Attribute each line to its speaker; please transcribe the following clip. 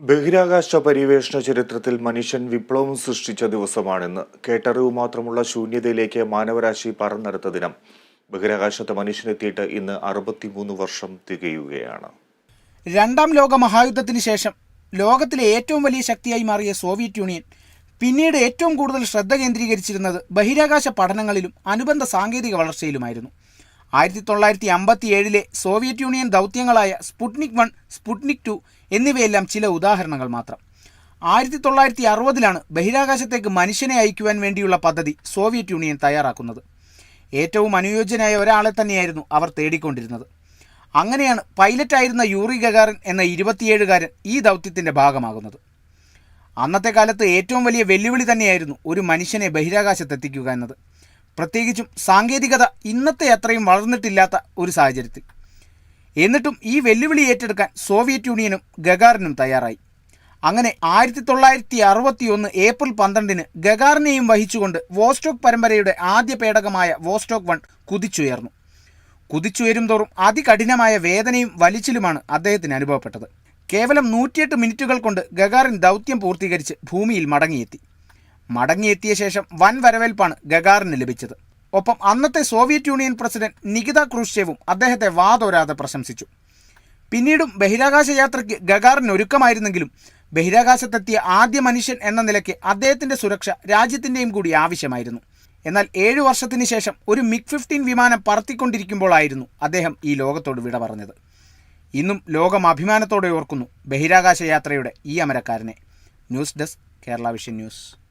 Speaker 1: ബഹിരാകാശ പര്യവേഷണ ചരിത്രത്തിൽ മനുഷ്യൻ വിപ്ലവം സൃഷ്ടിച്ച ദിവസമാണെന്ന് കേട്ടറിവ് മാത്രമുള്ള ശൂന്യതയിലേക്ക് മാനവരാശി പറന്നെടുത്ത ദിനം. ബഹിരാകാശത്ത് മനുഷ്യനെത്തിയിട്ട് ഇന്ന് അറുപത്തിമൂന്ന് വർഷം തികയുകയാണ്.
Speaker 2: രണ്ടാം ലോക മഹായുദ്ധത്തിന് ശേഷം ലോകത്തിലെ ഏറ്റവും വലിയ ശക്തിയായി മാറിയ സോവിയറ്റ് യൂണിയൻ പിന്നീട് ഏറ്റവും കൂടുതൽ ശ്രദ്ധ കേന്ദ്രീകരിച്ചിരുന്നത് ബഹിരാകാശ പഠനങ്ങളിലും അനുബന്ധ സാങ്കേതിക വളർച്ചയിലുമായിരുന്നു. ആയിരത്തി തൊള്ളായിരത്തി അമ്പത്തി ഏഴിലെ സോവിയറ്റ് യൂണിയൻ ദൗത്യങ്ങളായ സ്പുട്നിക് വൺ സ്പുട്നിക് ടു എന്നിവയെല്ലാം ചില ഉദാഹരണങ്ങൾ മാത്രം. ആയിരത്തി തൊള്ളായിരത്തി അറുപതിലാണ് ബഹിരാകാശത്തേക്ക് മനുഷ്യനെ അയക്കുവാൻ വേണ്ടിയുള്ള പദ്ധതി സോവിയറ്റ് യൂണിയൻ തയ്യാറാക്കുന്നത്. ഏറ്റവും അനുയോജ്യനായ ഒരാളെ തന്നെയായിരുന്നു അവർ തേടിക്കൊണ്ടിരുന്നത്. അങ്ങനെയാണ് പൈലറ്റായിരുന്ന യൂറി ഗഗാറിൻ എന്ന ഇരുപത്തിയേഴുകാരൻ ഈ ദൗത്യത്തിന്റെ ഭാഗമാകുന്നത്. അന്നത്തെ കാലത്ത് ഏറ്റവും വലിയ വെല്ലുവിളി തന്നെയായിരുന്നു ഒരു മനുഷ്യനെ ബഹിരാകാശത്തെത്തിക്കുക എന്നത്. പ്രത്യേകിച്ചും സാങ്കേതികത ഇന്നത്തെ അത്രയും വളർന്നിട്ടില്ലാത്ത ഒരു സാഹചര്യത്തിൽ. എന്നിട്ടും ഈ വെല്ലുവിളി ഏറ്റെടുക്കാൻ സോവിയറ്റ് യൂണിയനും ഗഗാറിനും തയ്യാറായി. അങ്ങനെ ആയിരത്തി തൊള്ളായിരത്തി അറുപത്തി ഒന്ന് ഏപ്രിൽ പന്ത്രണ്ടിന് ഗഗാറിനെയും വഹിച്ചുകൊണ്ട് വോസ്റ്റോക്ക് പരമ്പരയുടെ ആദ്യ പേടകമായ വോസ്റ്റോക്ക് വൺ കുതിച്ചുയർന്നു. കുതിച്ചുയരും തോറും അതികഠിനമായ വേദനയും വലിച്ചിലുമാണ് അദ്ദേഹത്തിന് അനുഭവപ്പെട്ടത്. കേവലം നൂറ്റിയെട്ട് മിനിറ്റുകൾ കൊണ്ട് ഗഗാറിൻ ദൗത്യം പൂർത്തീകരിച്ച് ഭൂമിയിൽ മടങ്ങിയെത്തി. മടങ്ങിയെത്തിയ ശേഷം വൻ വരവേൽപ്പാണ് ഗഗാറിന് ലഭിച്ചത്. ഒപ്പം അന്നത്തെ സോവിയറ്റ് യൂണിയൻ പ്രസിഡന്റ് നികിത ക്രൂഷ്ചേവും അദ്ദേഹത്തെ വാതോരാതെ പ്രശംസിച്ചു. പിന്നീടും ബഹിരാകാശ യാത്രയ്ക്ക് ഗഗാറിന് ഒരുക്കമായിരുന്നെങ്കിലും ബഹിരാകാശത്തെത്തിയ ആദ്യ മനുഷ്യൻ എന്ന നിലയ്ക്ക് അദ്ദേഹത്തിന്റെ സുരക്ഷ രാജ്യത്തിന്റെയും കൂടി ആവശ്യമായിരുന്നു. എന്നാൽ ഏഴു വർഷത്തിന് ശേഷം ഒരു മിഗ് ഫിഫ്റ്റീൻ വിമാനം പറത്തിക്കൊണ്ടിരിക്കുമ്പോഴായിരുന്നു അദ്ദേഹം ഈ ലോകത്തോട് വിട പറഞ്ഞത്. ഇന്നും ലോകം അഭിമാനത്തോടെ ഓർക്കുന്നു ബഹിരാകാശ യാത്രയുടെ ഈ അമരക്കാരനെ. News desk Kerala vision news.